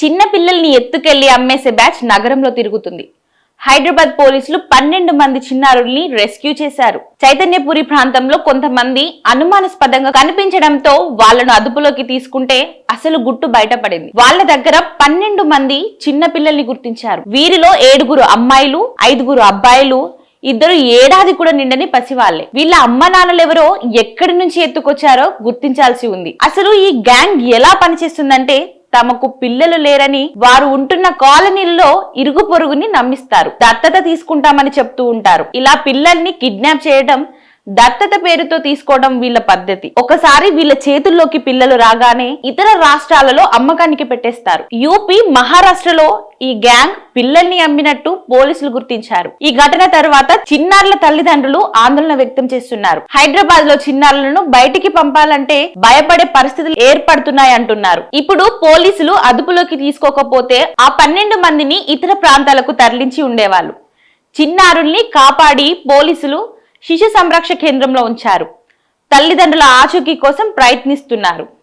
చిన్న పిల్లల్ని ఎత్తుకెళ్ళి అమ్మేసే బ్యాచ్ నగరంలో తిరుగుతుంది. హైదరాబాద్ పోలీసులు పన్నెండు మంది చిన్నారుల్ని రెస్క్యూ చేశారు. చైతన్యపురి ప్రాంతంలో కొంతమంది అనుమానాస్పదంగా కనిపించడంతో వాళ్ళను అదుపులోకి తీసుకుంటే అసలు గుట్టు బయటపడింది. వాళ్ళ దగ్గర పన్నెండు మంది చిన్న పిల్లల్ని గుర్తించారు. వీరిలో ఏడుగురు అమ్మాయిలు ఐదుగురు అబ్బాయిలు ఇద్దరు ఏడాది కూడా నిండని పసివాళ్ళే వీళ్ళ అమ్మ నాన్నలెవరో ఎక్కడి నుంచి ఎత్తుకొచ్చారో గుర్తించాల్సి ఉంది. అసలు ఈ గ్యాంగ్ ఎలా పనిచేస్తుందంటే తమకు పిల్లలు లేరని వారు ఉంటున్న కాలనీల్లో ఇరుగు పొరుగుని నమ్మిస్తారు. దత్తత తీసుకుంటామని చెప్తూ ఉంటారు. ఇలా పిల్లల్ని కిడ్నాప్ చేయడం దత్తత పేరుతో తీసుకోవడం వీళ్ళ పద్ధతి. ఒకసారి వీళ్ళ చేతుల్లోకి పిల్లలు రాగానే ఇతర రాష్ట్రాలలో అమ్మకానికి పెట్టేస్తారు. యూపీ మహారాష్ట్రలో ఈ గ్యాంగ్ పిల్లల్ని అమ్మినట్టు పోలీసులు గుర్తించారు. ఈ ఘటన తర్వాత చిన్నారుల తల్లిదండ్రులు ఆందోళన వ్యక్తం చేస్తున్నారు. హైదరాబాద్లో చిన్నారులను బయటికి పంపాలంటే భయపడే పరిస్థితులు ఏర్పడుతున్నాయి అంటున్నారు. ఇప్పుడు పోలీసులు అదుపులోకి తీసుకోకపోతే ఆ పన్నెండు మందిని ఇతర ప్రాంతాలకు తరలించి ఉండేవాళ్ళు. చిన్నారుల్ని కాపాడి పోలీసులు శిశు సంరక్షణ కేంద్రంలో ఉంచారు. తల్లిదండ్రుల ఆచూకీ కోసం ప్రయత్నిస్తున్నారు.